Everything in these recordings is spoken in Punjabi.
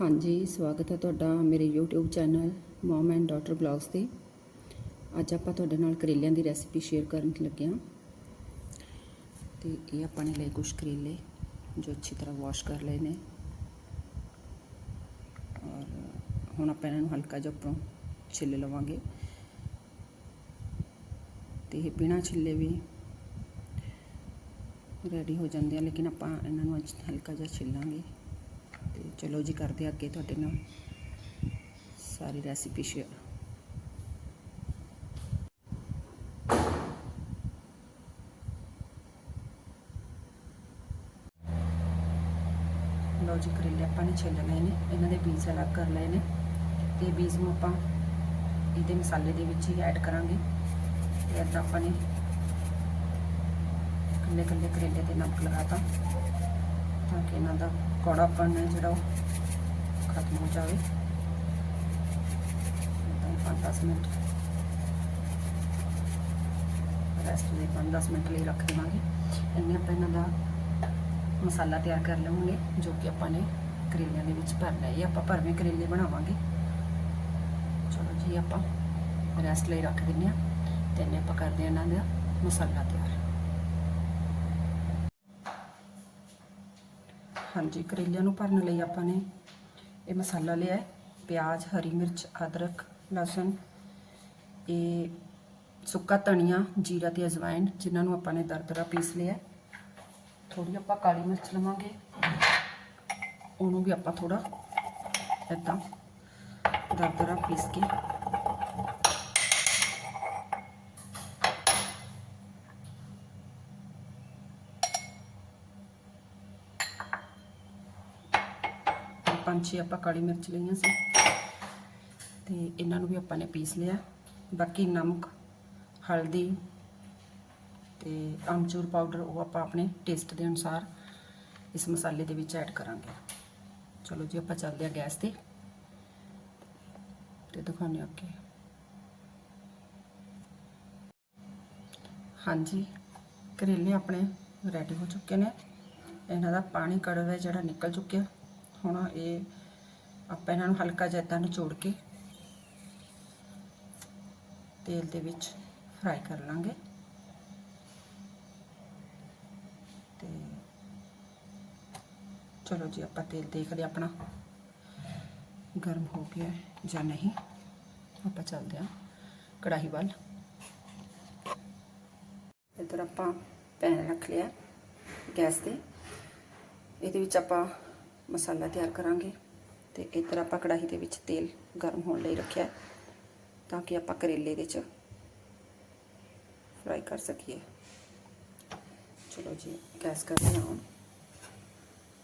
ਹਾਂਜੀ, ਸਵਾਗਤ ਹੈ ਤੁਹਾਡਾ ਮੇਰੇ YouTube channel mum and daughter blogs ਤੇ। ਅੱਜ ਆਪਾਂ ਤੁਹਾਡੇ ਨਾਲ ਕਰੇਲਿਆਂ ਦੀ ਰੈਸਿਪੀ ਸ਼ੇਅਰ ਕਰਨ ਲੱਗੇ ਹਾਂ। ਤੇ ਇਹ ਆਪਾਂ ਨੇ ਲਏ ਕੁਝ ਕਰੇਲੇ, ਜੋ ਅੱਛੀ ਤਰ੍ਹਾਂ ਵਾਸ਼ ਕਰ ਲਏ ਨੇ। ਔਰ ਹੁਣ ਆਪਾਂ ਇਹਨਾਂ ਨੂੰ ਹਲਕਾ ਜਿਹਾ ਉੱਪਰੋਂ ਛਿੱਲ ਲਵਾਂਗੇ। ਤੇ ਇਹ ਬਿਨਾਂ ਛਿੱਲੇ ਵੀ ਰੈਡੀ ਹੋ ਜਾਂਦੇ ਆ, ਲੇਕਿਨ ਆਪਾਂ ਇਹਨਾਂ ਨੂੰ ਅੱਜ ਹਲਕਾ ਜਿਹਾ ਛਿੱਲਾਂਗੇ। ਚਲੋ ਜੀ, ਕਰਦੇ ਹਾਂ ਅੱਗੇ ਤੁਹਾਡੇ ਨਾਲ ਸਾਰੀ ਰੈਸਿਪੀ ਸ਼ੇਅਰ ਲਓ ਜੀ, ਕਰੇਲੇ ਆਪਾਂ ਨੇ ਛਿੱਲ ਲਏ ਨੇ, ਇਹਨਾਂ ਦੇ ਬੀਜ ਅਲੱਗ ਕਰ ਲਏ ਨੇ। ਤੇ ਬੀਜ ਨੂੰ ਆਪਾਂ ਇਹਦੇ ਮਸਾਲੇ ਦੇ ਵਿੱਚ ਹੀ ਐਡ ਕਰਾਂਗੇ। ਤੇ ਇੱਦਾਂ ਆਪਾਂ ਨੇ ਕੱਲੇ ਕੱਲੇ ਕਰੇਲੇ ਤੇ ਨਮਕ ਲਗਾਤਾ, ਤਾਂ ਕਿ ਇਹਨਾਂ ਦਾ ਕੌੜਾਪਨ ਹੈ, ਜਿਹੜਾ ਉਹ ਖਤਮ ਹੋ ਜਾਵੇ। ਤਾਂ 5-10 ਮਿੰਟ। ਰੈਸਟ ਲਈ 5-10 ਮਿੰਟ ਲਈ ਰੱਖ ਦੇਵਾਂਗੇ। ਇੰਨੇ ਆਪਾਂ ਇਹਨਾਂ ਦਾ ਮਸਾਲਾ ਤਿਆਰ ਕਰ ਲਵਾਂਗੇ, ਜੋ ਕਿ ਆਪਾਂ ਨੇ ਕਰੇਲਿਆਂ ਦੇ ਵਿੱਚ ਭਰਨਾ ਹੈ। ਆਪਾਂ ਭਰਵੇਂ ਕਰੇਲੇ ਬਣਾਵਾਂਗੇ। ਚਲੋ ਜੀ, ਆਪਾਂ ਰੈਸਟ ਲਈ ਰੱਖ ਦਿੰਨੇ ਆ ਤੇ ਇੰਨੇ ਆਪਾਂ ਕਰਦੇ ਹਾਂ ਇਹਨਾਂ ਦਾ ਮਸਾਲਾ ਤਿਆਰ। ਹਾਂਜੀ, ਕਰੇਲਿਆਂ ਨੂੰ ਭਰਨ ਲਈ ਆਪਾਂ ਨੇ ਇਹ ਮਸਾਲਾ ਲਿਆ ਹੈ। ਪਿਆਜ਼, ਹਰੀ ਮਿਰਚ, ਅਦਰਕ, ਲਸਣ ਇਹ ਸੁੱਕਾ ਧਨੀਆ, ਜੀਰਾ ਤੇ ਅਜਵਾਇਣ, ਜਿਨ੍ਹਾਂ ਨੂੰ ਆਪਾਂ ਨੇ ਦਰਦਰਾ ਪੀਸ ਲਿਆ ਥੋੜੀ ਆਪਾਂ ਕਾਲੀ ਮਿਰਚ ਲਵਾਂਗੇ। ਉਹਨੂੰ ਵੀ ਆਪਾਂ ਥੋੜਾ ਇਦਾਂ ਦਰਦਰਾ ਪੀਸ ਕੇ ਪੰਜ ਛੇ ਆਪਾਂ ਕਾਲੀ ਮਿਰਚ ਲਈਆਂ ਸੀ। ਤੇ ਇਹਨਾਂ ਨੂੰ ਵੀ ਆਪਾਂ ਨੇ ਪੀਸ ਲਿਆ। ਬਾਕੀ ਨਮਕ, ਹਲਦੀ ਤੇ ਆਮਚੂਰ ਪਾਊਡਰ ਉਹ ਆਪਾਂ ਆਪਣੇ ਟੇਸਟ ਦੇ ਅਨੁਸਾਰ ਇਸ ਮਸਾਲੇ ਦੇ ਵਿੱਚ ਐਡ ਕਰਾਂਗੇ। ਚਲੋ ਜੀ, ਆਪਾਂ ਚੱਲਦੇ ਆ ਗੈਸ ਤੇ। ਤੇ ਦਿਖਾਉਂਦੇ ਓਕੇ ਹਾਂਜੀ, ਕਰੇਲੇ ਆਪਣੇ ਰੈਡੀ ਹੋ ਚੁੱਕੇ ਨੇ। ਇਹਨਾਂ ਦਾ ਪਾਣੀ ਕੜਵਾ ਜਿਹੜਾ ਨਿਕਲ ਚੁੱਕਿਆ। ਹੁਣ ਇਹ ਆਪਾਂ ਇਹਨਾਂ ਨੂੰ ਹਲਕਾ ਜਿਹਾ ਏਦਾਂ ਨਿਚੋੜ ਕੇ ਤੇਲ ਦੇ ਵਿੱਚ ਫਰਾਈ ਕਰ ਲਾਂਗੇ। ਤੇ ਚਲੋ ਜੀ, ਆਪਾਂ ਤੇਲ ਦੇਖਦੇ ਆਪਣਾ ਗਰਮ ਹੋ ਗਿਆ ਜਾਂ ਨਹੀਂ। ਆਪਾਂ ਚੱਲਦੇ ਹਾਂ ਕੜਾਹੀ ਵੱਲ। ਇੱਧਰ ਆਪਾਂ ਪੈਨ ਰੱਖ ਲਿਆ ਗੈਸ ਤੇ। ਇਹਦੇ ਵਿੱਚ ਆਪਾਂ ਮਸਾਲਾ ਤਿਆਰ ਕਰਾਂਗੇ ਤੇ ਇੱਧਰ ਆਪਾਂ ਕੜਾਹੀ ਦੇ ਵਿੱਚ ਤੇਲ ਗਰਮ ਹੋਣ ਲਈ ਰੱਖਿਆ ਤਾਂ ਕਿ ਆਪਾਂ ਕਰੇਲੇ ਦੇ ਚ ਫਰਾਈ ਕਰ ਸਕੀਏ। ਚਲੋ ਜੀ, ਗੈਸ ਕਰ ਲਿਆ ਹੁਣ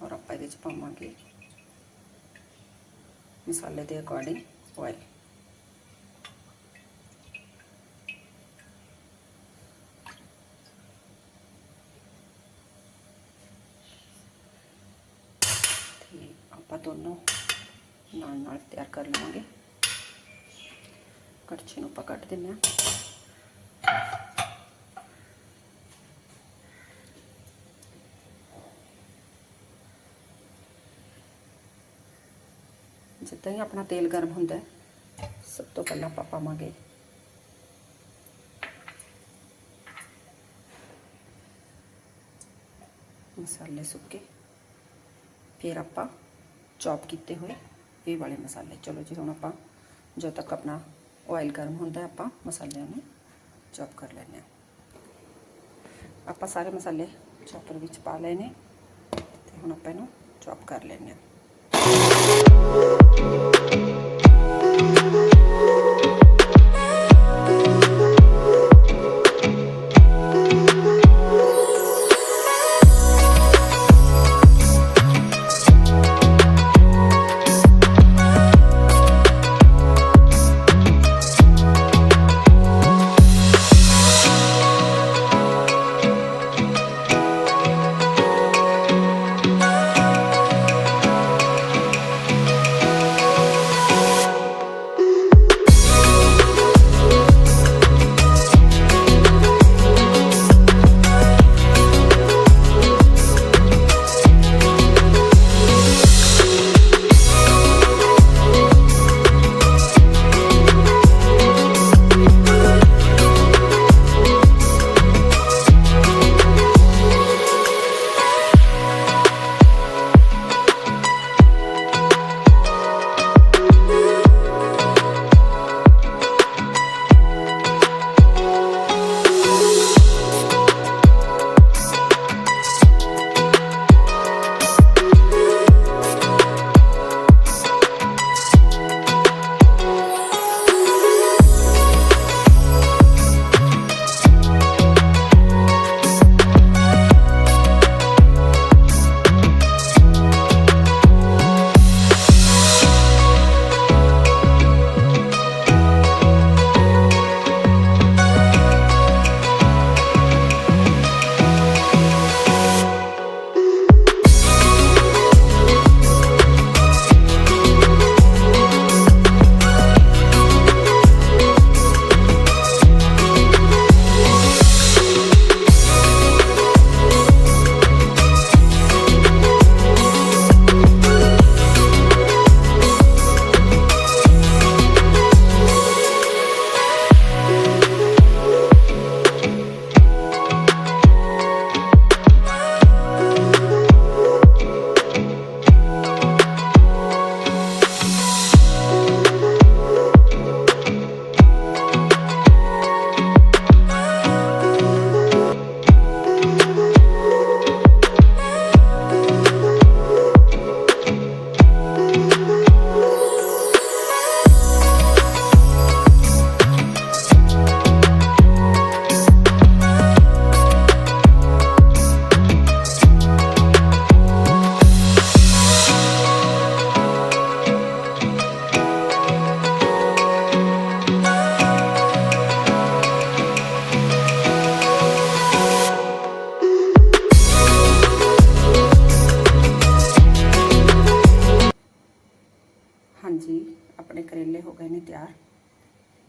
ਔਰ ਆਪਾਂ ਇਹਦੇ ਚ ਪਾਵਾਂਗੇ ਮਸਾਲੇ ਦੇ ਅਕੋਰਡਿੰਗ ਆਇਲ ਤੇ ਆਪਾਂ ਦੋਨੋਂ ਨਾਲ ਨਾਲ ਤਿਆਰ ਕਰ ਲਵਾਂਗੇ। ਕੜਛੀ ਨੂੰ ਆਪਾਂ ਕੱਟ ਦਿੰਦੇ ਹਾਂ। ਜਿੱਦਾਂ ਹੀ ਆਪਣਾ ਤੇਲ ਗਰਮ ਹੁੰਦਾ ਹੈ, ਸਭ ਤੋਂ ਪਹਿਲਾਂ ਆਪਾਂ ਪਾਵਾਂਗੇ। ਮਸਾਲੇ ਸੁੱਕੇ ਫਿਰ ਆਪਾਂ ਚੌਪ ਕੀਤੇ ਹੋਏ ਇਹ ਵਾਲੇ ਮਸਾਲੇ। ਚਲੋ ਜੀ, ਹੁਣ ਆਪਾਂ ਜਦੋਂ ਤੱਕ ਆਪਣਾ ਆਇਲ ਗਰਮ ਹੁੰਦਾ ਆਪਾਂ ਮਸਾਲਿਆਂ ਨੂੰ ਚੌਪ ਕਰ ਲੈਂਦੇ ਹਾਂ। ਆਪਾਂ ਸਾਰੇ ਮਸਾਲੇ ਚੌਪਰ ਵਿੱਚ ਪਾ ਲਏ ਨੇ ਤੇ ਹੁਣ ਆਪਾਂ ਇਹਨੂੰ ਚੌਪ ਕਰ ਲੈਂਦੇ ਹਾਂ।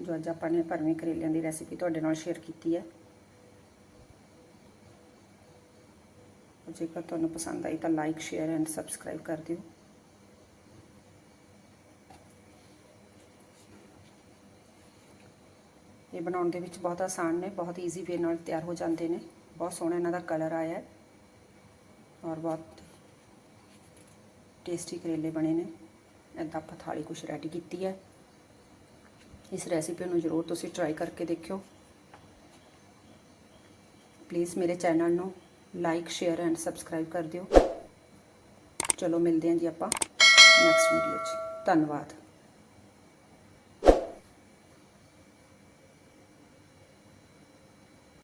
ਜੋ ਅੱਜ ਆਪਾਂ ਨੇ ਭਰਵੇਂ ਕਰੇਲਿਆਂ ਦੀ ਰੈਸਿਪੀ ਤੁਹਾਡੇ ਨਾਲ ਸ਼ੇਅਰ ਕੀਤੀ ਹੈ। ਜੇਕਰ ਤੁਹਾਨੂੰ ਪਸੰਦ ਆਈ ਤਾਂ ਲਾਈਕ ਸ਼ੇਅਰ ਐਂਡ ਸਬਸਕ੍ਰਾਈਬ ਕਰ ਦਿਓ। ਇਹ ਬਣਾਉਣ ਦੇ ਵਿੱਚ ਬਹੁਤ ਆਸਾਨ ਨੇ, ਬਹੁਤ ਈਜ਼ੀ ਵੇ ਨਾਲ ਤਿਆਰ ਹੋ ਜਾਂਦੇ ਨੇ। ਬਹੁਤ ਸੋਹਣਾ ਇਹਨਾਂ ਦਾ ਕਲਰ ਆਇਆ ਹੈ। ਔਰ ਬਹੁਤ ਟੇਸਟੀ ਕਰੇਲੇ ਬਣੇ ਨੇ। ਇੱਦਾਂ ਆਪਾਂ ਥਾਲੀ ਕੁਛ ਰੈਡੀ ਕੀਤੀ ਹੈ। ਇਸ ਰੈਸਿਪੀ ਨੂੰ ਜ਼ਰੂਰ ਤੁਸੀਂ ਟਰਾਈ ਕਰਕੇ ਦੇਖਿਓ। ਪਲੀਜ਼ ਮੇਰੇ ਚੈਨਲ ਨੂੰ ਲਾਈਕ ਸ਼ੇਅਰ ਐਂਡ ਸਬਸਕ੍ਰਾਈਬ ਕਰ ਦਿਓ। ਚਲੋ ਮਿਲਦੇ ਹਾਂ ਜੀ ਆਪਾਂ ਨੈਕਸਟ ਵੀਡੀਓ 'ਚ। ਧੰਨਵਾਦ।